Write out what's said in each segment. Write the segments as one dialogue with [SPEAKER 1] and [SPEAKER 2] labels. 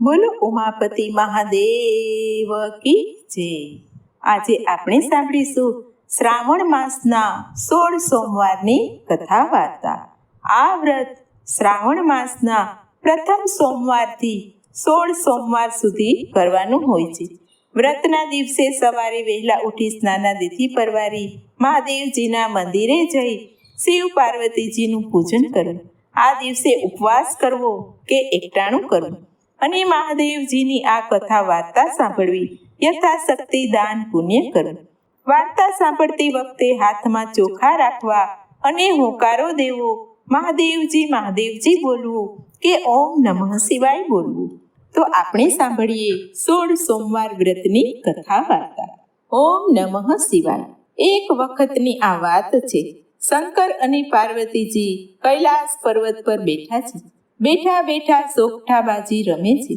[SPEAKER 1] બોલો, ઉમાપતિ મહાદેવ કી જય. આજે આપણે સાંભળીશું શ્રાવણ માસના સોળ સોમવારની કથા વાર્તા. આ વ્રત શ્રાવણ માસના પ્રથમ સોમવારથી સોળ સોમવાર સુધી કરવાનું હોય છે. વ્રતના દિવસે સવારે વહેલા ઉઠી સ્નાનાદિથી પરવારી મહાદેવજીના મંદિરે જઈ શિવ પાર્વતીજીનું પૂજન કરવું આ દિવસે ઉપવાસ કરવો કે એકટાણું કરવું? અને મહાદેવજીની આ કથા વાર્તા સાંભળવી. યથાશક્તિ દાન પુણ્ય કરવું વાર્તા સાંભળતી વખતે હાથમાં ચોખા રાખવા અને હોકારો દેવો. મહાદેવજી મહાદેવજી બોલવું કે ઓમ નમઃ શિવાય બોલવું. તો આપણે સાંભળીએ સોળ સોમવાર વ્રતની કથા વાર્તા. ઓમ નમઃ શિવાય. એક વખતની આ વાત છે. શંકર અને પાર્વતીજી કૈલાસ પર્વત પર બેઠા છે. બેઠા બેઠા સોગઠાબાજી રમે છે.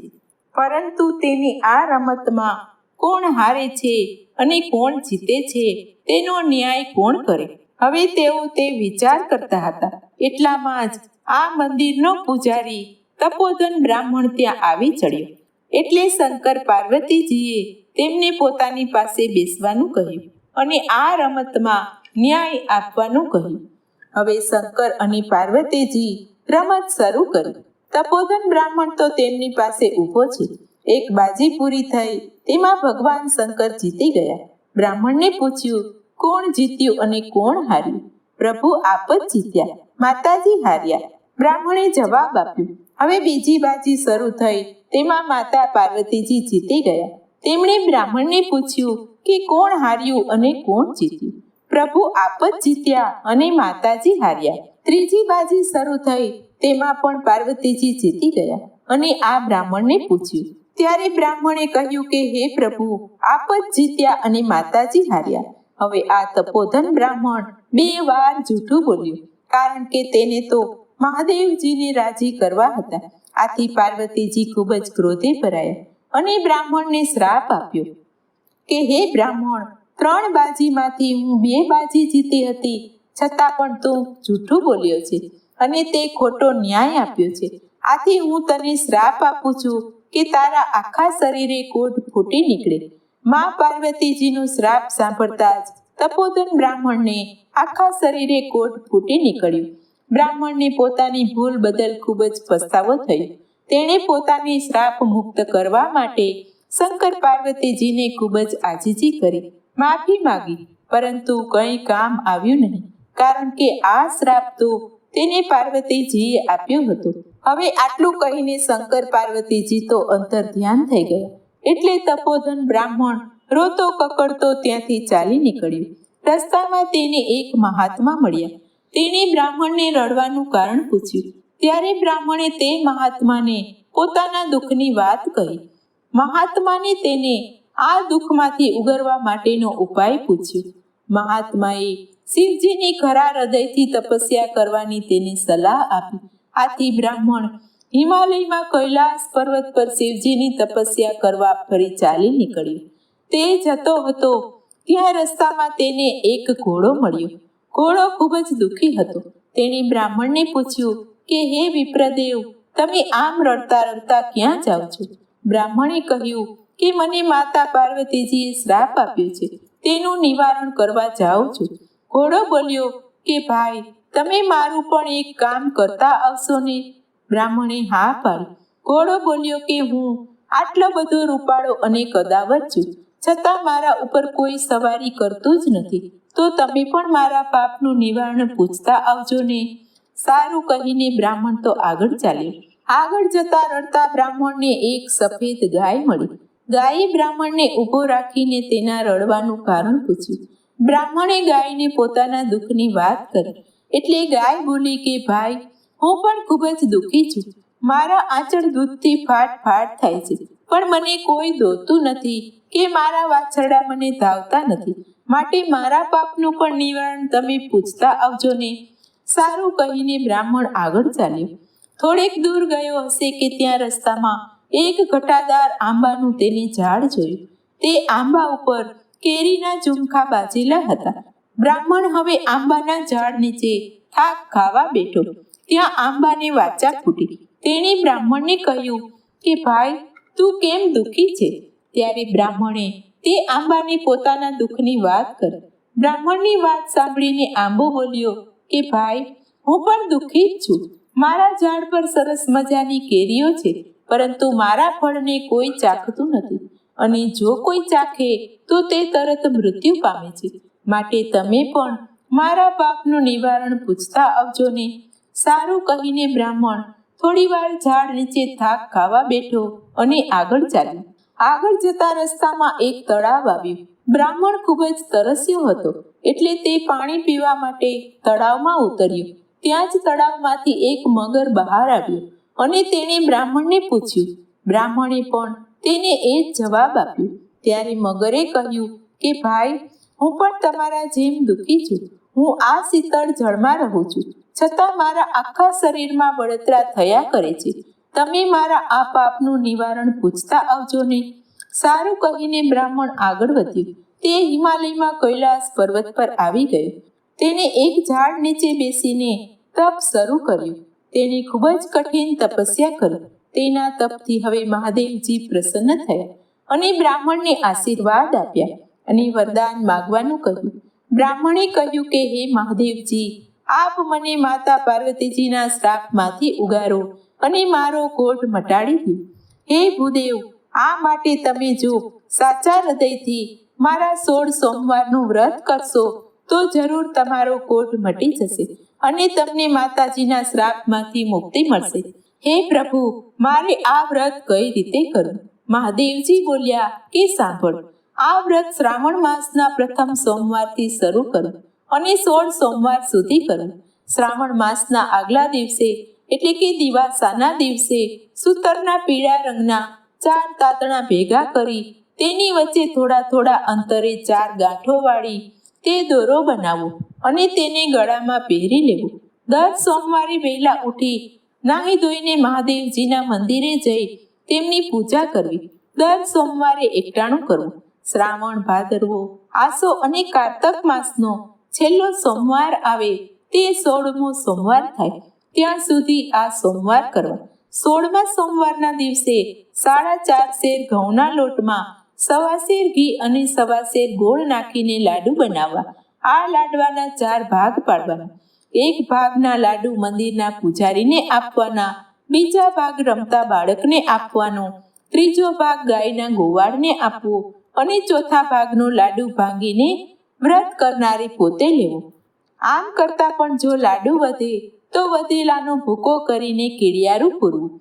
[SPEAKER 1] પરંતુ તેની આ રમતમાં કોણ હારે છે અને કોણ જીતે છે તેનો ન્યાય કોણ કરે? હવે તેઓ તે વિચાર કરતા હતા. એટલામાં જ આ મંદિરનો પૂજારી તપોધન બ્રાહ્મણ ત્યાં આવી ચડ્યો. એટલે શંકર પાર્વતીજીએ તેમને પોતાની પાસે બેસવાનું કહ્યું અને આ રમતમાં ન્યાય આપવાનું કહ્યું. હવે શંકર અને પાર્વતીજી રમત શરૂ કરી. તપોધન બ્રાહ્મણ તો તેમની પાસે ઊભો છે. એક બાજી પૂરી થઈ, તેમાં ભગવાન શંકર જીતી ગયા. બ્રાહ્મણને પૂછ્યું, કોણ જીત્યું અને કોણ હાર્યું? પ્રભુ આપ જ જીત્યા, માતાજી હાર્યા. બ્રાહ્મણે જવાબ આપ્યો, હવે બીજી બાજી શરૂ થઈ, તેમાં માતા પાર્વતીજી જીતી ગયા. તેમણે બ્રાહ્મણને પૂછ્યું, કે કોણ હાર્યું અને કોણ જીત્યું? પ્રભુ આપ જ જીત્યા અને માતાજી હાર્યા. ત્રીજી બાજી શરૂ થઈ, તેમાં પણ પાર્વતીજી જીતી ગયા અને આ બ્રાહ્મણને પૂછ્યું. ત્યારે બ્રાહ્મણે કહ્યું કે, હે પ્રભુ, આપ જ જીત્યા અને માતાજી હાર્યા. હવે આ તપોધન બ્રાહ્મણ બે વાર જૂઠું બોલ્યું, કારણ કે તેને તો મહાદેવજીને રાજી કરવા હતા. આથી પાર્વતીજી ખૂબ જ ક્રોધે ભરાયા અને બ્રાહ્મણને શ્રાપ આપ્યો કે, હે બ્રાહ્મણ, ત્રણ બાજીમાંથી હું બે બાજી જીતી હતી. છતાં પણ તું જૂઠું બોલ્યો છે અને તે ખોટો ન્યાય આપ્યો છે. આથી હું તને શ્રાપ આપું છું કે તારા આખા શરીરે કોઢ ફૂટી નીકળે. મા પાર્વતીજીનો શ્રાપ સાંભળતા જ તપોધન બ્રાહ્મણને આખા શરીરે કોઢ ફૂટી નીકળ્યું. બ્રાહ્મણને પોતાની ભૂલ બદલ ખૂબ જ પસ્તાવો થયો. તેણે પોતાને શ્રાપ મુક્ત કરવા માટે શંકર પાર્વતીજીને ખૂબ જ આજીજી કરી. માફી માંગી, પરંતુ કંઈ કામ આવ્યું નહીં. કારણ કે આ શ્રાપ તો તેને પાર્વતીજીએ આપ્યો હતો. હવે આટલું કહીને શંકર પાર્વતીજી તો અંતર ધ્યાન થઈ ગયા. એટલે તપોધન બ્રાહ્મણ રોતો કકડતો ત્યાંથી ચાલી નીકળ્યો. રસ્તામાં તેને એક મહાત્મા મળ્યા. તેણે બ્રાહ્મણને રડવાનું કારણ પૂછ્યું. ત્યારે બ્રાહ્મણે તે મહાત્માને પોતાના દુઃખની વાત કહી. મહાત્માને તેને આ દુઃખમાંથી ઉગરવા માટેનો ઉપાય પૂછ્યો. મહાત્માએ શિવજીની ખરા હૃદયથી તપસ્યા કરવાની તેને સલાહ આપી. આથી બ્રાહ્મણ હિમાલયમાં કૈલાસ પર્વત પર શિવજીની તપસ્યા કરવા ફરી ચાલી નીકળ્યો. તે જતો હતો ત્યાં રસ્તામાં તેને એક ઘોડો મળ્યો. ઘોડો ખૂબ જ દુઃખી હતો. તેણે બ્રાહ્મણને પૂછ્યું કે, હે વિપ્રદેવ, તમે આમ રડતા રડતા ક્યાં જાઓ છો? બ્રાહ્મણે કહ્યું કે, મને માતા પાર્વતીજીએ શ્રાપ આપ્યો છે. તેનું નિવારણ કરવા જાઉં છું. ઘોડો બોલ્યો કે ભાઈ, તમે મારું પણ એક કામ કરતા આવશો ને? બ્રાહ્મણે હા પાડી. ઘોડો બોલ્યો કે, હું આટલો બધો રૂપાળો અને કદાવત છું. છતાં મારા ઉપર કોઈ સવારી કરતું જ નથી. તો તમે પણ મારા પાપનું નિવારણ પૂછતા આવજો ને. સારું કહીને બ્રાહ્મણ તો આગળ ચાલ્યો. આગળ જતા રડતા બ્રાહ્મણને એક સફેદ ગાય મળી. ગાયે બ્રાહ્મણને ઊભો રાખીને તેના રડવાનું કારણ પૂછ્યું. બ્રાહ્મણે ગાયને પોતાના દુઃખની વાત કરી. એટલે ગાય બોલી કે, ભાઈ, હું પણ ખૂબ જ દુઃખી છું. મારા આંચળ દૂધથી ફાટ ફાટ થાય છે. પણ મને કોઈ દોતું નથી કે મારા વાછરડા મને ધાવતા નથી. માટે મારા પાપનું પણ નિવારણ તમે પૂછતા આવજો ને. સારું કહીને બ્રાહ્મણ આગળ ચાલ્યો. થોડેક દૂર ગયો હશે કે ત્યાં રસ્તામાં એક ઘટાદાર આંબાનું તેને ઝાડ જોયું. તે આંબા ઉપર કેરીના ઝુમખા બાજેલા હતા. બ્રાહ્મણ હવે આંબાના ઝાડ નીચે થાક ખાવા બેઠો. ત્યાં આંબાને વાચા ફૂટી તેણે બ્રાહ્મણને કહ્યું કે, ભાઈ, તું કેમ દુઃખી છે? ત્યારે બ્રાહ્મણે તે આંબાને પોતાના દુઃખની વાત કરી. બ્રાહ્મણની વાત સાંભળીને આંબો બોલ્યો કે, ભાઈ, હું પણ દુઃખી છું. મારા ઝાડ પર સરસ મજાની કેરીઓ છે, પરંતુ મારા ફળને કોઈ ચાખતું નથી. અને જો કોઈ ચાખે તો તે તરત મૃત્યુ પામે છે. માટે તમે પણ મારા પાપનું નિવારણ પૂછતા આવજો ને. સારું કહીને બ્રાહ્મણ થોડીવાર ઝાડ નીચે થાક ખાવા બેઠો અને આગળ ચાલ્યો. આગળ જતા રસ્તામાં એક તળાવ આવ્યું. બ્રાહ્મણ ખૂબ જ તરસ્યો હતો, એટલે તે પાણી પીવા માટે તળાવમાં ઉતર્યો. ત્યાં જ તળાવમાંથી એક મગર બહાર આવ્યો અને તેણે બ્રાહ્મણને પૂછ્યું, બ્રાહ્મણે પણ તેને એ જવાબ આપ્યો. ત્યારે મગરે કહ્યું કે, ભાઈ, હું પણ તમારા જેમ દુઃખી છું. હું આ શીતળ જળમાં રહું છું. છતાં મારા આખા શરીરમાં બળતરા થયા કરે છે. તમે મારા આ પાપનું નિવારણ પૂછતા આવજો ને. સારું કહીને બ્રાહ્મણ આગળ વધ્યો. તે હિમાલયમાં કૈલાસ પર્વત પર આવી ગયો. તેને એક ઝાડ નીચે બેસીને તપ શરૂ કર્યું. તેની ખૂબ જ કઠિન તપસ્યા કરી. તેના તપથી હવે મહાદેવજી પ્રસન્ન થયા અને બ્રાહ્મણને આશીર્વાદ આપ્યા અને વરદાન માગવાનું કહ્યું. બ્રાહ્મણે કહ્યું કે, હે મહાદેવજી, આપ મને માતા પાર્વતીજીના શ્રાપમાંથી ઉગારો અને મારો કોટ મટાડી દો. હે ભૂદેવ, આ માટે તમે જો સાચા હૃદયથી મારા સોળ સોમવારનું વ્રત કરશો, તો જરૂર તમારો કોટ મટી જશે અને તમને માતાજીના શ્રાપમાંથી મુક્તિ મળશે. હે પ્રભુ, મારે આ વ્રત કઈ રીતે કરવું? મહાદેવજી બોલ્યા કે સાંભળ, આ વ્રત શ્રાવણ માસના પ્રથમ સોમવારથી શરૂ કરો અને સોળ સોમવાર સુધી કરો. શ્રાવણ માસના આગલા દિવસે, એટલે કે દિવાસાના દિવસે, સૂતરના પીળા રંગના ચાર તાતણા ભેગા કરી, તેની વચ્ચે થોડા થોડા અંતરે ચાર ગાંઠો વાળી તે દોરો બનાવો અને તેને ગળામાં પહેરી લેવો. દર સોમવારે વહેલા ઉઠી નાહી ધોઈને મહાદેવજીના મંદિરે જઈ તેમની પૂજા કરવી. દર સોમવારે એકટાણું કરવું. શ્રાવણ ભાદરવો આસો અને કારતક માસનો છેલ્લો સોમવાર આવે તે સોળમો સોમવાર થાય. ત્યાં સુધી આ સોમવાર કરવા. સોળમા સોમવારના દિવસે સાડા ચાર શેર ઘઉંના લોટમાં સવા શેર ઘી અને સવા શેર ગોળ નાખીને લાડુ બનાવવા. આ લાડવાના ચાર ભાગ પાડવાના. એક ભાગના લાડુ મંદિરના પૂજારીને આપવાના, બીજા ભાગ રમતા બાળકને આપવાનો, ત્રીજો ભાગ ગાયના ગોવાળને આપવો અને ચોથા ભાગનો લાડુ ભાંગીને વ્રત કરનારે પોતે લેવો. આમ કરતા પણ જો લાડુ વધે, તો વધેલાનો ભૂકો કરીને કીડિયારું પૂરવું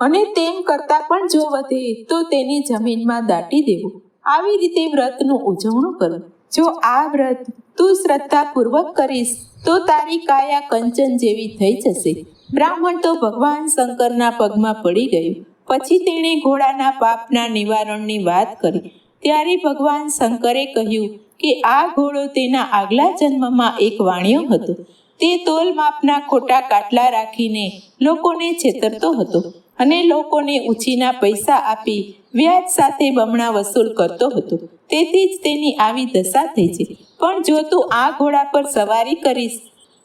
[SPEAKER 1] અને તેમ કરતા પણ જો વધે, તો તેની જમીનમાં દાટી દેવું. આવી રીતે વ્રતનું ઉજવણું કરવું જો આ વ્રત તું શ્રદ્ધાપૂર્વક કરીશ, તો તારી કાયા કંચન જેવી થઈ જશે. બ્રાહ્મણ તો ભગવાન શંકરના પગમાં પડી ગયું. પછી તેણે ઘોડાના પાપના નિવારણની વાત કરી. ત્યારે ભગવાન શંકરે કહ્યું કે આ ઘોડો તેના આગલા જન્મમાં એક વાણિયો હતો. તે તોલ માપના ખોટા કાટલા રાખીને લોકોને છેતરતો હતો અને લોકોને ઉછીના પૈસા આપી વ્યાજ સાથે બમણા વસૂલ કરતો હતો. તેથી જ તેની આવી દશા થઈ છે. પણ જો તું આ ઘોડા પર સવારી કરીશ,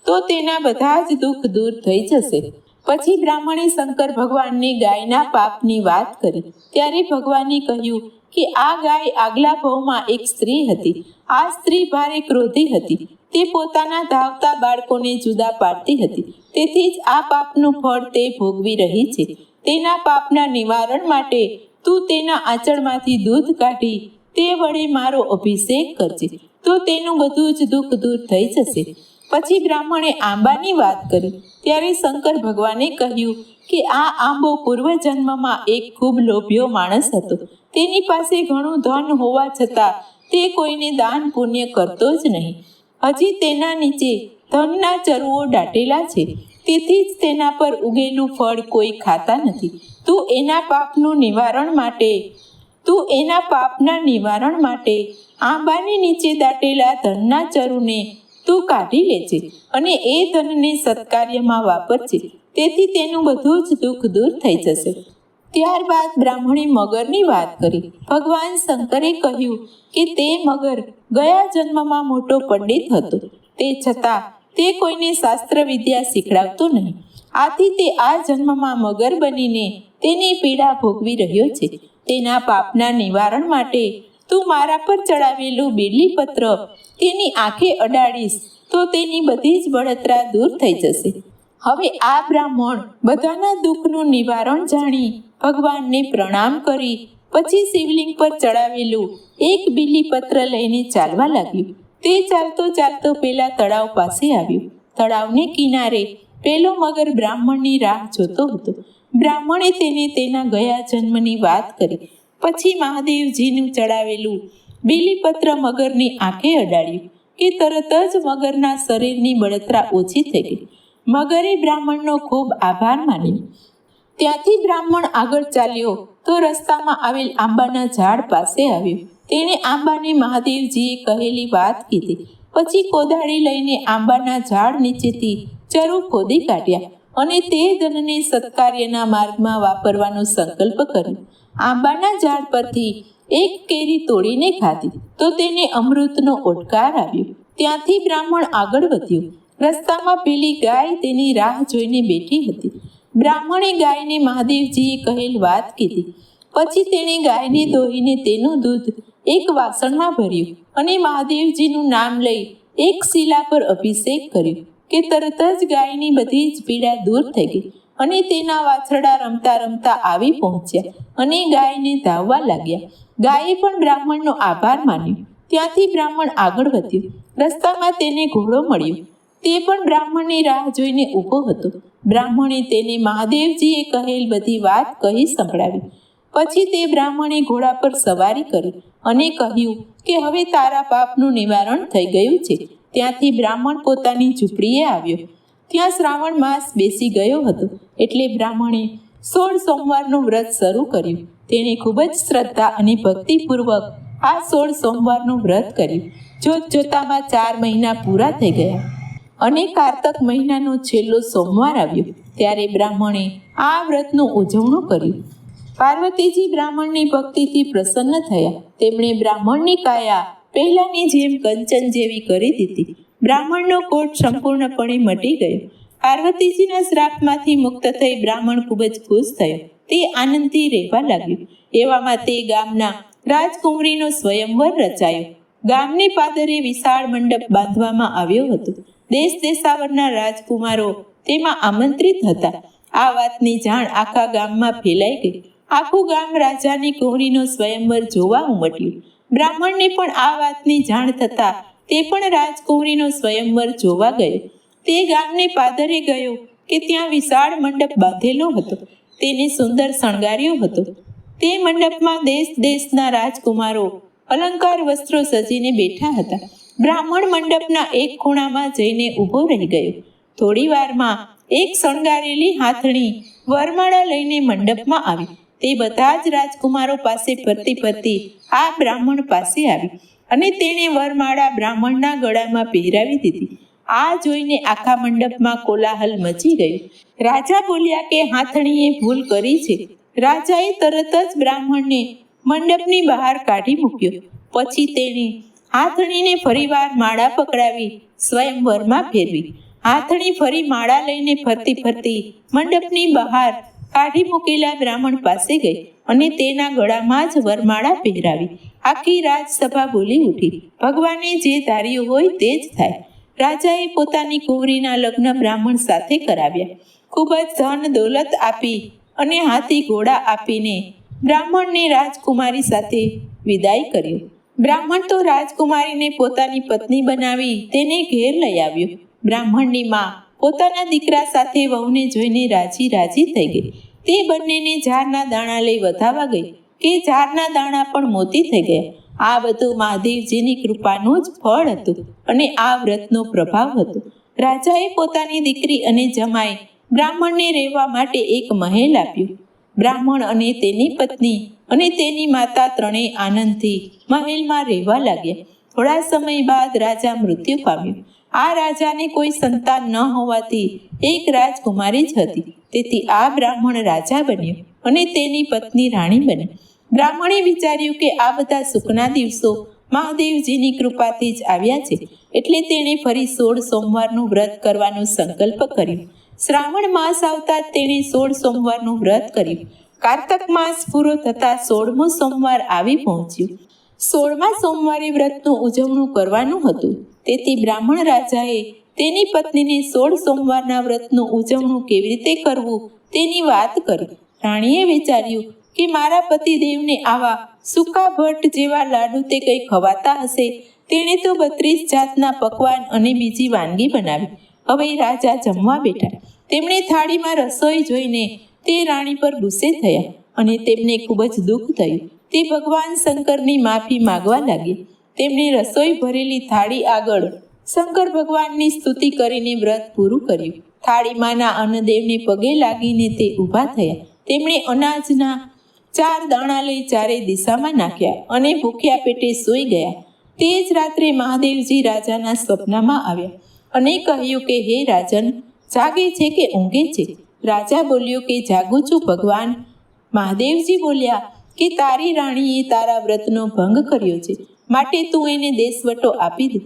[SPEAKER 1] તો તેના બધા જ દુઃખ દૂર થઈ જશે. પછી બ્રાહ્મણે શંકર ભગવાનને ગાયના પાપની વાત કરી. ત્યારે ભગવાને કહ્યું કે આ ગાય આગલા ભાવમાં એક સ્ત્રી હતી. આ સ્ત્રી ભારે ક્રોધી હતી. તે પોતાના ધાવતા બાળકોને જુદા પાડતી હતી. તેથી જ આ પાપનું ફળ તે ભોગવી રહી છે. તેના પાપના નિવારણ માટે તું તેના આંચળમાંથી દૂધ કાઢી તે વડે મારો અભિષેક કરજે. તો તેનું બધું જ દુઃખ દૂર થઈ જશે. પછી બ્રાહ્મણે આંબાની વાત કરી. ત્યારે શંકર ભગવાને કહ્યું કે આ આંબો પૂર્વજન્મમાં એક ખૂબ લોભ્યો માણસ હતો. તેની પાસે ઘણું ધન હોવા છતાં તે કોઈને દાન પુણ્ય કરતો જ નહીં. હજી તેના નીચે ધનના ચરવો દાટેલા છે. તેથી જ તેના પર ઉગેલું ફળ કોઈ ખાતા નથી. તું એના પાપનું નિવારણ માટે તું એના પાપના નિવારણ માટે આંબાની નીચે દાટેલા ધનના ચરુને તું કાઢી લેજે અને એ ધનને સત્કાર્યમાં વાપરજે. તેથી તેનું બધું જ દુઃખ દૂર થઈ જશે. ત્યારબાદ બ્રાહ્મણે મગરની વાત કરી. ભગવાન શંકરે કહ્યું કે તે મગર ગયા જન્મમાં મોટો પંડિત હતો. તે છતાં તે કોઈને શાસ્ત્ર વિદ્યા શીખડાવતો નહીં. આથી તે આ જન્મમાં મગર બનીને તેની પીડા ભોગવી રહ્યો છે. તેના પાપના નિવારણ માટે તું મારા પર ચડાવેલું બીલીપત્ર તેની આંખે અડાડીશ, તો તેની બધી જ બળતરા દૂર થઈ જશે. હવે આ બ્રાહ્મણ બધાના દુઃખનું નિવારણ જાણી ભગવાનને પ્રણામ કરી, પછી શિવલિંગ પર ચડાવેલું એક બીલીપત્ર લઈને ચાલવા લાગ્યું. તે ચાલતો ચાલતો પેલા તળાવ પાસે આવ્યું. તળાવને કિનારે પેલો મગર બ્રાહ્મણની રાહ જોતો હતો. બ્રાહ્મણે તેને તેના ગયા જન્મની વાત કરી. પછી મહાદેવજીનું ચડાવેલું બીલીપત્ર મગરની આંખે અડાડ્યું કે તરત જ મગરના શરીરની બળતરા ઓછી થઈ ગઈ. મગરે બ્રાહ્મણનો ખૂબ આભાર માન્યો. ત્યાંથી બ્રાહ્મણ આગળ ચાલ્યો તો રસ્તામાં આવેલ આંબાના ઝાડ પાસે આવ્યો. તેણે આંબાને મહાદેવજીએ કહેલી વાત કીધી. પછી કોદાળી લઈને આંબાના ઝાડ નીચેથી ચરુ ખોદી કાઢ્યા. અને તે ધનને સત્કાર્યના માર્ગમાં વાપરવાનો સંકલ્પ કર્યો. આંબાના ઝાડ પરથી એક કેરી તોડીને ખાધી, તો તેને અમૃતનો ઓટકાર આવ્યો. ત્યાંથી બ્રાહ્મણ આગળ વધ્યો. રસ્તામાં પેલી ગાય તેની રાહ જોઈને બેઠી હતી. બ્રાહ્મણે ગાયને મહાદેવજીએ કહેલ વાત કીધી. પછી તેણે ગાયને દોહીને તેનું દૂધ એક વાસણમાં ભર્યું અને મહાદેવજીનું નામ લઈ એક શિલા પર અભિષેક કર્યો. કે તરત જ ગાયની બધી જ પીડા દૂર થઈ ગઈ અને તેના વાછરડા રમતા રમતા આવી પહોંચ્યા અને ગાયને ધાવવા લાગ્યા. ગાયે પણ બ્રાહ્મણનો આભાર માન્યો. ત્યાંથી બ્રાહ્મણ આગળ વધ્યો. રસ્તામાં તેને ઘોડો મળ્યો. તે પણ બ્રાહ્મણની રાહ જોઈને ઊભો હતો. બ્રાહ્મણે તેને મહાદેવજીએ કહેલ બધી વાત કહી સંભળાવી. પછી તે બ્રાહ્મણે ઘોડા પર સવારી કરી અને કહ્યું કે હવે તારા પાપનું નિવારણ થઈ ગયું છે. ત્યાંથી બ્રાહ્મણ પોતાની ઝૂંપડીએ આવ્યો. ત્યાં શ્રાવણ માસ બેસી ગયો હતો, એટલે બ્રાહ્મણે સોળ સોમવારનું વ્રત શરૂ કર્યું. તેણે ખૂબ જ શ્રદ્ધા અને ભક્તિપૂર્વક આ સોળ સોમવારનું વ્રત કર્યું જોત જોતામાં ચાર મહિના પૂરા થઈ ગયા. અને કારતક મહિનાનો છેલ્લો સોમવાર આવ્યો, ત્યારે બ્રાહ્મણે આ વ્રતનું ઉજવણું કર્યું. પાર્વતીજી બ્રાહ્મણની ભક્તિથી પ્રસન્ન થયા. તેમણે બ્રાહ્મણની કાયા પહેલાની જેમ કંચન જેવી કરી દીધી. બ્રાહ્મણનો કોટ સંપૂર્ણપણે મટી ગયો. પાર્વતીજીના શ્રાપમાંથી મુક્ત થઈ બ્રાહ્મણ ખૂબ જ ખુશ થયો. તે આનંદથી રહેવા લાગ્યો. એવામાં તે ગામના રાજકુંવરીનો સ્વયંવર રચાયો. ગામની પાદરે વિશાળ મંડપ બાંધવામાં આવ્યો હતો. દેશ દેશાવરના રાજકુમારો તેમાં આમંત્રિત હતા. આ વાતની જાણ આખા ગામમાં ફેલાઈ ગઈ. આખું ગામ રાજાની કુંવરીનો સ્વયંવર જોવા ઉમટ્યું. બ્રાહ્મણને પણ આ વાતની જાણ થતા તે પણ રાજકુંવરીનો સ્વયંવર જોવા ગયો. તે ગામને પાદરે ગયો કે ત્યાં વિશાળ મંડપ બાંધેલો હતો. તેને સુંદર શણગાર્યો હતો. તે મંડપમાં દેશ દેશના રાજકુમારો અલંકાર વસ્ત્રો સજીને બેઠા હતા. બ્રાહ્મણ મંડપના એક ખૂણામાં જઈને ઊભો રહી ગયો. થોડી વારમાં એક શણગારેલી હાથણી વરમાળા લઈને મંડપમાં આવી. તે બધા જ રાજકુમારો પાસે ફરતી ફરતી આ બ્રાહ્મણ પાસે આવી અને તેણે વરમાળા બ્રાહ્મણના ગળામાં પહેરાવી દીધી. આ જોઈને આખા મંડપમાં કોલાહલ મચી ગયો. રાજા બોલ્યા કે હાથણીએ ભૂલ કરી છે. રાજાએ તરત જ બ્રાહ્મણને મંડપની બહાર કાઢી મૂક્યો. પછી તેણે હાથણીને ફરીવાર માળા પકડાવી સ્વયંવરમાં ફેરવી. હાથણી ફરી માળા લઈને ફરતી ફરતી મંડપની બહાર કાઢી મૂકેલા બ્રાહ્મણ પાસે ગઈ અને તેના ગળામાં જ વરમાળા પહેરાવી. આખી રાજસભા બોલી ઉઠી. ભગવાને જે ધાર્યું હોય તે જ થાય. રાજાએ પોતાની કુંવરીના લગ્ન બ્રાહ્મણ સાથે કરાવ્યા. ખૂબ જ ધન દોલત આપી અને હાથી ઘોડા આપીને બ્રાહ્મણને રાજકુમારી સાથે વિદાય કર્યો. બ્રાહ્મણ તો રાજકુમારીને પોતાની પત્ની બનાવી તેને ઘેર લઈ આવ્યો. બ્રાહ્મણની માં પોતાના દીકરા સાથે વહુને જોઈને રાજી રાજી થઈ ગઈ. તે બંનેને ઝાડના દાણા લઈ વધાવા ગઈ કે ઝાડના દાણા પણ મોતી થઈ ગયા. આ બધું મહાદેવજીની કૃપાનું જ ફળ હતું અને આ વ્રતનો પ્રભાવ હતો. રાજાએ પોતાની દીકરી અને જમાએ બ્રાહ્મણને રહેવા માટે એક મહેલ આપ્યું. બ્રાહ્મણ અને તેની પત્ની અને તેની માતા ત્રણેય આનંદથી મહેલમાં રહેવા લાગ્યા. થોડા સમય બાદ રાજા મૃત્યુ પામ્યો. આ રાજાને કોઈ સંતાન ન હોવાથી એક રાજકુમારી જ હતી. તેથી આ બ્રાહ્મણ રાજા બન્યો અને તેની પત્ની રાણી બની. બ્રાહ્મણે વિચાર્યું કે આ બધા સુખના દિવસો મહાદેવજીની કૃપાથી જ આવ્યા છે. એટલે તેણે ફરી સોળ સોમવારનું વ્રત કરવાનો સંકલ્પ કર્યો. શ્રાવણ માસ આવતા તેણે સોળ સોમવારનું વ્રત કર્યું. કારતક માસ પૂરો થતાં સોળમો સોમવાર આવી પહોંચ્યો. સોળમા સોમવારે વ્રતનું ઉજવણું કરવાનું હતું. તેથી બ્રાહ્મણ રાજાએ તેની પત્નીને સોળ સોમવારના વ્રતનું ઉજવણું કેવી રીતે કરવું તેની વાત કરી. રાણીએ વિચાર્યું કે મારા પતિદેવને આવા સૂકા ભટ્ટ જેવા લાડુ તે કંઈ ખવાતા હશે? તેણે તો બત્રીસ જાતના પકવાન અને બીજી વાનગી બનાવી. હવે રાજા જમવા બેઠા. તેમણે થાળીમાં રસોઈ જોઈને તે રાણી પર ગુસ્સે થયા અને તેમને ખૂબ જ દુઃખ થયું. તે ભગવાન શંકરની માફી માગવા લાગી. તેમણે રસોઈ ભરેલી થાળી આગળ શંકર ભગવાનની સ્તુતિ કરીને વ્રત પૂરું કર્યું. થાળીમાંના અન્નદેવને પગે લાગીને તે ઊભા થયા. તેમણે અનાજના ચાર દાણા લઈ ચારે દિશામાં નાખ્યા અને ભૂખ્યા પેટે સૂઈ ગયા. તે જ રાત્રે મહાદેવજી રાજાના સ્વપ્નમાં આવ્યા અને કહ્યું કે, હે રાજન, જાગે છે કે ઊંઘે છે? રાજા બોલ્યો કે, જાગું છું ભગવાન. મહાદેવજી બોલ્યા કે તારી રાણીએ તારા વ્રતનો ભંગ કર્યો છે. માટે તું એને દેશવટો આપી દે.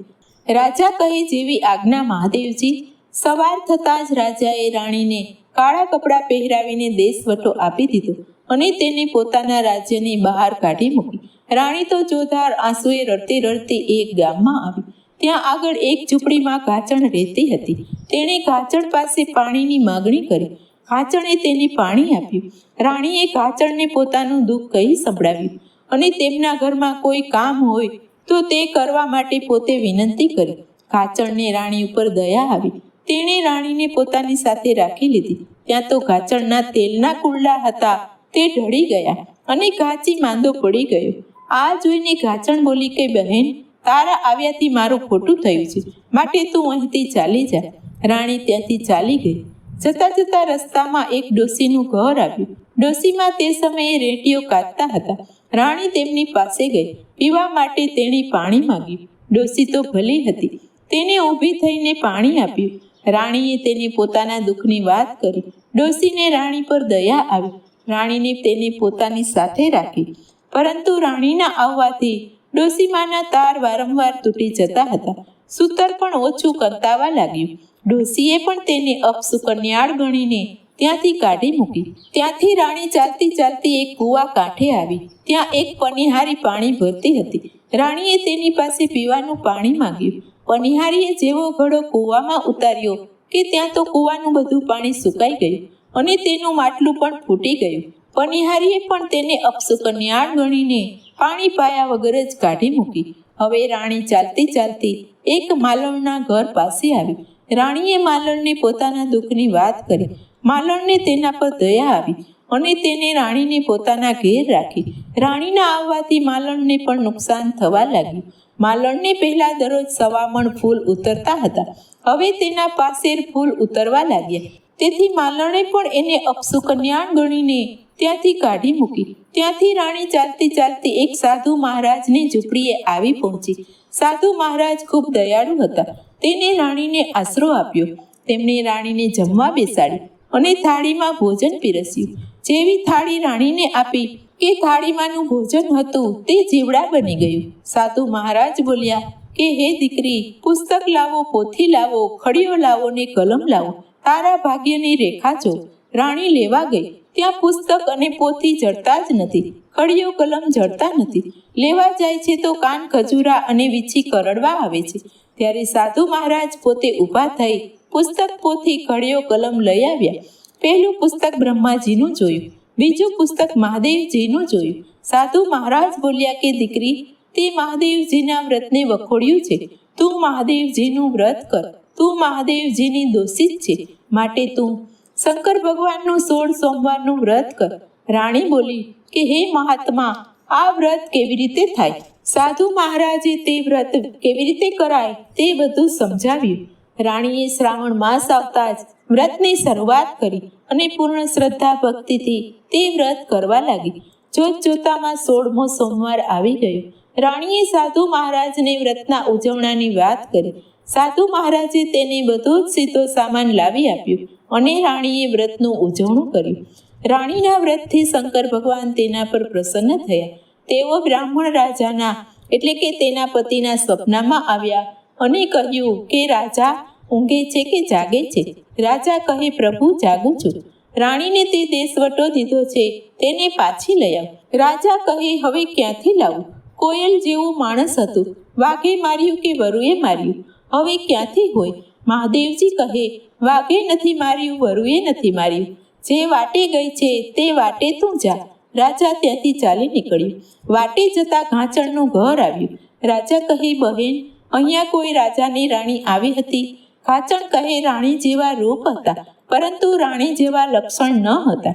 [SPEAKER 1] રાજા કહે, જેવી આજ્ઞા મહાદેવજી સવાર થતાં જ રાજાએ રાણીને કાળા કપડાં પહેરાવીને દેશવટો આપી દીધો અને તેને પોતાના રાજ્યની બહાર કાઢી મૂકી. રાણી તો જોધાર આંસુએ રડતી રડતી એક ગામમાં આવી. ત્યાં આગળ એક ઝૂંપડીમાં કાચણ રહેતી હતી. તેણે કાચણ પાસે પાણીની માગણી કરી. ગાચણે તેને પાણી આપ્યું. રાણીએ કાચણને પોતાનું દુઃખ કહી સંભળાવ્યું. અને તેમના ઘરમાં કોઈ કામ હોય, તો તે કરવા માટે પોતે વિનંતી કરી કાચણને રાણી ઉપર દયા આવી. તેણે રાણીને પોતાની સાથે રાખી લીધી. ત્યાં તો કાચણના તેલના કુંડલા હતા. તે ઢળી ગયા અને કાચી માંદો પડી ગયો. આ જોઈને કાચણ બોલી કે, બહેન, તારા આવ્યાથી મારું ખોટું થયું છે. માટે તું અહીંથી ચાલી જા. રાણી ત્યાંથી ચાલી ગઈ. જતા જતા રસ્તામાં એક ડોસીનું ઘર આવ્યું. ડોસીમાં તે સમયે રેટીઓ કાઢતા હતા. રાણી તેમની પાસે ગઈ. પીવા માટે તેણે પાણી માંગ્યું. ડોસી તો ભલી હતી. તેને ઊભી થઈને પાણી આપ્યું. રાણીએ તેને પોતાના દુઃખની વાત કરી. ડોસીને રાણી પર દયા આવી. રાણીને તેને પોતાની સાથે રાખી. પરંતુ રાણીના આવવાથી ડોસીમાના તાર વારંવાર તૂટી જતા હતા. સૂતર પણ ઓછું કંતાવા લાગ્યું. ડોસીએ પણ તેને અપસુકન્યાળ ગણીને ત્યાંથી કાઢી મૂકી. ત્યાંથી રાણી ચાલતી ચાલતી એક કૂવા કાંઠે આવી. ત્યાં એક પનિહારી પાણી ભરતી હતી. રાણીએ તેની પાસે પીવાનું પાણી માંગ્યું. પનિહારીએ જેવો ઘડો કૂવામાં ઉતાર્યો કે ત્યાં તો કૂવાનું બધું પાણી સુકાઈ ગયું અને તેનું માટલું પણ ફૂટી ગયું. પનિહારીએ પણ તેને અપસુકન્યાળ ગણીને પાણી પાયા વગર જ કાઢી મૂકી. હવે રાણી ચાલતી ચાલતી એક માલણના ઘર પાસે આવી. રાણીએ માલણને પોતાના દુઃખની વાત કરી. માલણને તેના પર દયા આવી અને તેને રાણીને પોતાના ઘેર રાખી. રાણીના આવવાથી માલણને પણ નુકસાન થવા લાગ્યું. માલણને પહેલા દરરોજ સવામણ ફૂલ ઉતરતા હતા. હવે તેના પાસેર ફૂલ ઉતરવા લાગ્યા. તેથી માલણે પણ એને અપસુકન્યાણ ગણીને ત્યાંથી કાઢી મૂકી. ત્યાંથી રાણી ચાલતી ચાલતી એક સાધુ મહારાજની ઝૂંપડીએ આવી પહોંચી. સાધુ મહારાજ ખૂબ દયાળુ હતા. તેને રાણીને આશરો આપ્યો. તેમણે રાણીને જમવા બેસાડી અને થાળીમાં ભોજન પીરસ્યું. જેવી થાળી રાણીને આપી કે થાળીમાંનું ભોજન હતું તે જીવડા બની ગયું. સાધુ મહારાજ બોલ્યા, કે હે દીકરી, પુસ્તક લાવો, પોથી લાવો, ખડીઓ લાવો ને કલમ લાવો. તારા ભાગ્યની રેખા જો રાણી લેવા ગઈ. ત્યાં પુસ્તક અને પોથી જડતા જ નથી. ખડીઓ કલમ જડતા નથી. લેવા જાય છે તો કાન ખજૂરા અને વીછી કરડવા આવે છે. ત્યારે સાધુ મહારાજ પોતે ઊભા થઈ પુસ્તક પોથી ખડીઓ કલમ લઈ આવ્યા. પહેલું પુસ્તક બ્રહ્માજીનું જોયું, બીજું પુસ્તક મહાદેવજીનું જોયું. સાધુ મહારાજ બોલ્યા કે, દીકરી, તે મહાદેવજીના વ્રતને વખોડ્યું છે. તું મહાદેવજીનું વ્રત કર. તું મહાદેવજીની દોષિત છે. માટે તું શંકર ભગવાનનું સોળ સોમવારનું વ્રત કર. રાણી બોલી કે, હે મહાત્મા, આ વ્રત કેવી રીતે થાય? સાધુ મહારાજે તે વ્રત કેવી રીતે કરાય તે બધું સમજાવ્યું. રાણીએ શ્રાવણ માસ આવતા જ વ્રતની શરૂઆત કરી અને પૂર્ણ શ્રદ્ધા ભક્તિથી તે વ્રત કરવા લાગી. જોત જોતામાં સોળમો સોમવાર આવી ગયો. રાણીએ સાધુ મહારાજને વ્રતના ઉજવણાની વાત કરી. સાધુ મહારાજે તેને બધો જ સીધો સામાન લાવી આપ્યું અને રાણીએ વ્રતનું ઉજવણું કર્યું. રાણીના વ્રતથી શંકર ભગવાન તેના પર પ્રસન્ન થયા. તેઓ બ્રાહ્મણ રાજાના એટલે કે તેના પતિના સ્વપ્નમાં આવ્યા અને કહ્યું કે રાજા, ઊંઘે છે કે જાગે છે? રાજા કહે, પ્રભુ, જાગું છું. રાણીને તે દેશવટો દીધો છે, તેને પાછી લઈ રાજા કહે, હવે ક્યાંથી લાવું? કોયલ જેવું માણસ હતું. વાઘે માર્યું કે વરુએ માર્યું? હવે ક્યાંથી હોય? મહાદેવજી કહે, વાઘે નથી માર્યું, વરુએ નથી માર્યું. જે વાટે ગઈ છે, તે વાટે તું જા. રાજા ત્યાંથી ચાલી નીકળ્યું. વાટે જતા ઘાંચણનું ઘર આવ્યું. રાજા કહે, બહેન, અહીંયા કોઈ રાજાની રાણી આવી હતી? ઘાંચણ કહે, રાણી જેવા રૂપ હતા, પરંતુ રાણી જેવા લક્ષણ ન હતા.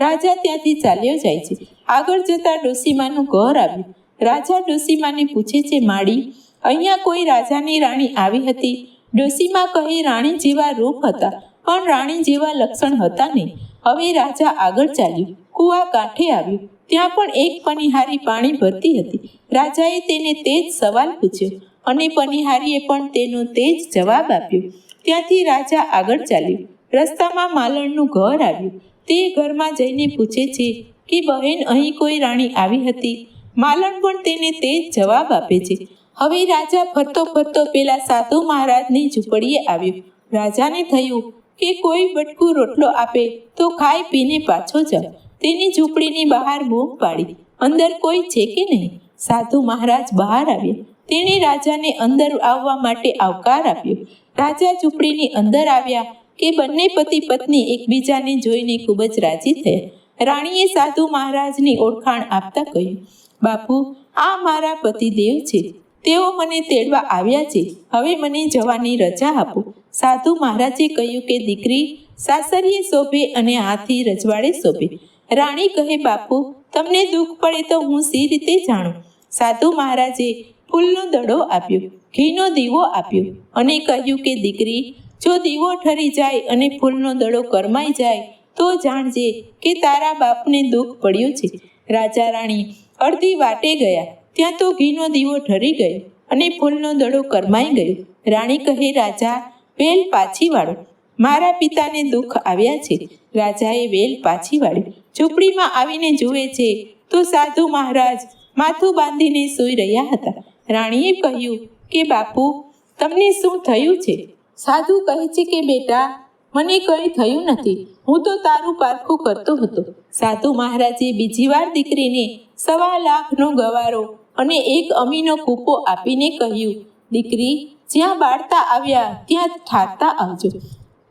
[SPEAKER 1] રાજા ત્યાંથી ચાલ્યો જાય છે. આગળ જતા ડોસીમાનું ઘર આવ્યું. રાજા ડોસીમાને પૂછે છે, માડી, અહીંયા કોઈ રાજાની રાણી આવી હતી? ડોસીમા કહે, રાણી જેવા રૂપ હતા, પણ રાણી જેવા લક્ષણ હતા નહીં. હવે રાજા આગળ ચાલ્યું. કુવા કાંઠે આવ્યું. ત્યાં પણ એક પનિહારી પાણી ભરતી હતી. રાજાએ તેને તે જ સવાલ પૂછ્યો અને પનિહારીએ પણ તેનો તે જ જવાબ આપ્યો. ત્યાંથી રાજા આગળ ચાલ્યું. રસ્તામાં માલણનું ઘર આવ્યું. તે ઘરમાં જઈને પૂછે છે કે, બહેન, અહીં કોઈ રાણી આવી હતી? માલણ પણ તેને તે જ જવાબ આપે છે. હવે રાજા ફરતો ફરતો પેલા સાધુ મહારાજની ઝૂંપડીએ આવ્યો. રાજાને થયું કે કોઈ બટકું રોટલો આપે તો ખાઈ પીને પાછો જાવ તેની ઝૂંપડીની બહાર બૂમ પાડી. અંદર કોઈ છે કે નહીં? સાધુ મહારાજ બહાર આવ્યા. તેણે રાજાને અંદર આવવા માટે આવકાર આપ્યો. રાજા ઝૂંપડીની અંદર આવ્યા કે બંને પતિ પત્ની એકબીજાને જોઈને ખૂબ જ રાજી થયા. રાણીએ સાધુ મહારાજની ઓળખાણ આપતા કહ્યું, બાપુ, આ મારા પતિદેવ છે. તેઓ મને તેડવા આવ્યા છે. હવે મને જવાની રજા આપો. સાધુ મહારાજે કહ્યું કે દીકરી સાસરીએ શોભે અને હાથી રજવાડે શોભે. રાણી કહે, બાપુ, તમને દુઃખ પડે તો હું સી રીતે જાણું? સાધુ મહારાજે ફૂલનો દડો આપ્યો, ઘીનો દીવો આપ્યો અને કહ્યું કે, દીકરી, જો દીવો ઠરી જાય અને ફૂલનો દડો કરમાઈ જાય, તો જાણજે કે તારા બાપને દુઃખ પડ્યું છે. રાજા રાણી અડધી વાટે ગયા, ત્યાં તો ઘીનો દીવો ઠરી ગયો અને ફૂલનો દડો કરમાઈ ગયો. રાણી કહે, રાજા વેલ પાછી વાળો મારા પિતાને દુઃખ આવ્યા છે. રાજાએ વેલ પાછી વાળી ઝૂંપડીમાં આવીને જુએ છે, તો સાધુ મહારાજ. માથું બાંધીને સૂઈ રહ્યા હતા. રાણીએ કહ્યું કે, બાપુ, તમને શું થયું છે? સાધુ કહે છે કે, બેટા, મને કંઈ થયું નથી. હું તો તારું પારખું કરતો હતો. સાધુ મહારાજે બીજી વાર દીકરીને સવા લાખનો ગવારો અને એક અમીનો કૂપો આપીને કહ્યું, દીકરી જ્યાં બાળતા આવ્યા, ત્યાં ઠારતા આવજો.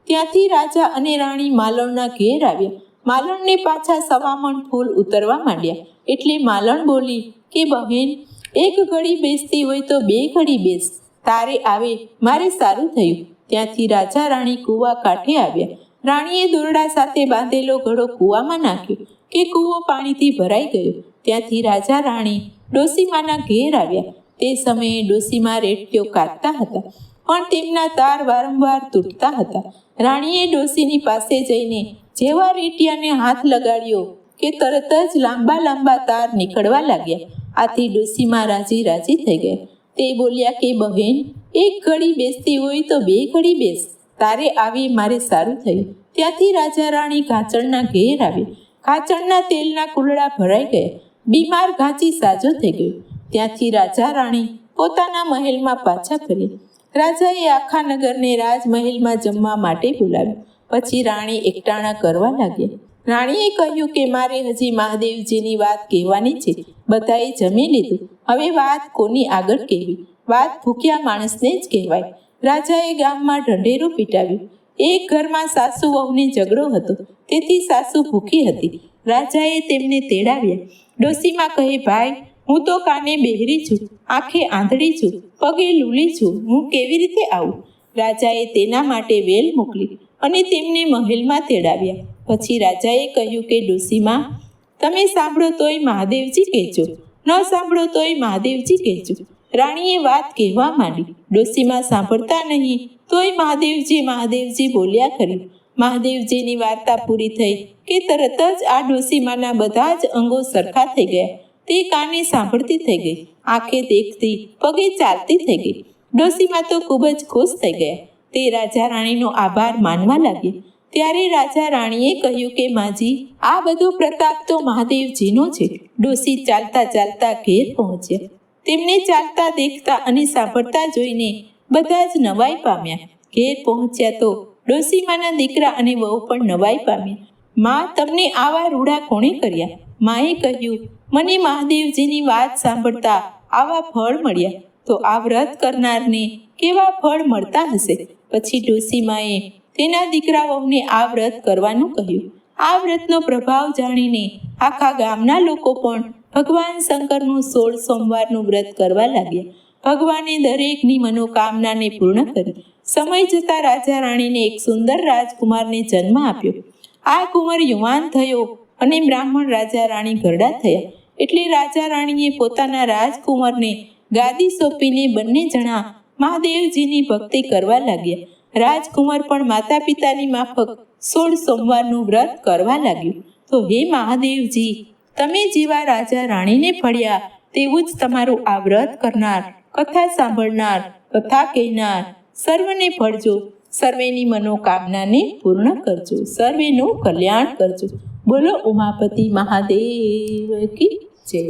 [SPEAKER 1] ત્યાંથી રાજા અને રાણી માલણના ઘેર આવ્યા. માલણને પાછા સવામણ ફૂલ ઉતરવા માંડ્યા. એટલે માલણ બોલી, કે બહેન, એક ઘડી બેસતી હોય તો બે ઘડી બેસ. તારે આવે, મારે સારું થયું. ત્યાંથી રાજા રાણી કૂવા કાંઠે આવ્યા. રાણીએ દોરડા સાથે બાંધેલો ઘડો કૂવામાં નાખ્યો, કે કૂવો પાણીથી ભરાઈ ગયો. ત્યાંથી રાજા રાણી ડોસીમાના ઘેર આવ્યા. તે સમયે ડોસીમાં રેટક્યો કાઢતા હતા પણ તેમના તાર વારંવાર તૂટતા હતા. રાણીએ ડોસીની પાસે જઈને જેવા રેટિયાને હાથ લગાડ્યો કે તરત જ લાંબા લાંબા તાર નીકળવા લાગ્યા. આથી ડોસીમાં રાજી રાજી થઈ ગયા તે બોલ્યા કે, બહેન, એક ઘડી બેસતી હોય તો બે ઘડી બેસ. તારે આવી મારે સારું થયું. ત્યાંથી રાજા રાણી ઘાચણના ઘેર આવી. ઘાચણના તેલના કુલડા ભરાઈ ગયા. બીમાર ઘાંચી સાજો થઈ ગયો. ત્યાંથી રાજા રાણી પોતાના મહેલમાં પાછા ફર્યા રાજાએ આખા નગરને રાજમહેલમાં જમવા માટે બોલાવ્યું. પછી રાણી એકટાણા કરવા લાગ્યા રાણીએ કહ્યું કે, મારે હજી મહાદેવજીની વાત કહેવાની છે. બધાએ જમી લીધું. હવે વાત કોની આગળ કહેવી? વાત ભૂખ્યા માણસને જ કહેવાય. રાજાએ ગામમાં ઢંઢેરું પીટાવ્યું. એક ઘરમાં સાસુ વહુને ઝઘડો હતો. તેથી સાસુ ભૂખી હતી. રાજાએ તેમને તેડાવ્યા. ડોસીમાં કહે, ભાઈ હું તો કાને બહેરી છું, આંખે આંધળી છું, પગે લૂલી છું, હું કેવી રીતે આવું? રાજાએ તેના માટે વેલ મોકલી અને તેમને મહેલમાં તેડાવ્યા. પછી રાજાએ કહ્યું કે, ડોસીમાં, તમે સાંભળો તોય મહાદેવજી કહેજો, ન સાંભળો તોય મહાદેવજી કહેજો. રાણીએ વાત કહેવા માંડી. ડોસીમાં સાંભળતા નહીં, તોય મહાદેવજી મહાદેવજી બોલ્યા કર્યું મહાદેવજીની વાર્તા પૂરી થઈ કે તરત જ આ ડોસીમાના બધા જ અંગો સરખા થઈ ગયા. તે કાને સાંભળતી થઈ ગઈ. આંખે દેખતી પગે ચાલતી થઈ ગઈ. ડોસીમાં તો ખૂબ જ ખુશ થઈ ગયા. તે રાજા રાણીનો આભાર માનવા લાગ્યા ત્યારે રાજા રાણીએ કહ્યું કે, માજી, આ બધો પ્રતાપ તો મહાદેવજીનો છે. ડોસી ચાલતા ચાલતા ઘેર પહોંચ્યા. તેમને ચાલતા દેખતા અને સાંભળતા જોઈને બધા જ નવાઈ પામ્યા. ઘેર પહોંચ્યા તો ડોસીમાના દીકરા અને વહુ પણ નવાઈ પામ્યા. માં, તમને આવા રૂડા કોણે કર્યા? માએ કહ્યું મને મહાદેવજીની વાત સાંભળતા આવા ફળ મળ્યા. તો આ વ્રત કરનારને કેવા ફળ મળતા હશે? પછી ડોસીમાએ તેના દીકરા વહુને આ વ્રત કરવાનું કહ્યું. આ વ્રતનો પ્રભાવ જાણીને આખા ગામના લોકો પણ ભગવાન શંકરનું સોળ સોમવારનું વ્રત કરવા લાગ્યા. ભગવાને દરેકની મનોકામનાને પૂર્ણ કરી. સમય જતાં રાજા રાણીને એક સુંદર રાજકુમારને જન્મ આપ્યો. આ કુંવર યુવાન થયો અને બ્રાહ્મણ રાજા રાણી ઘરડા થયા. એટલે રાજા રાણીએ પોતાના રાજકુમારને ગાદી સોંપીને બંને જણા મહાદેવજીની ભક્તિ કરવા લાગ્યા. રાજકુમાર પણ માતા પિતાની માફક સોળ સોમવારનું વ્રત કરવા લાગ્યું. તો હે મહાદેવજી, તમે જેવા રાજા રાણીને ફળ્યા તેવું જ તમારું આ વ્રત કરનાર, કથા સાંભળનાર, કથા કહેનાર સર્વને ફળજો. સર્વેની મનોકામનાને પૂર્ણ કરજો. સર્વેનું કલ્યાણ કરજો. બોલો ઉમાપતિ મહાદેવ કી જય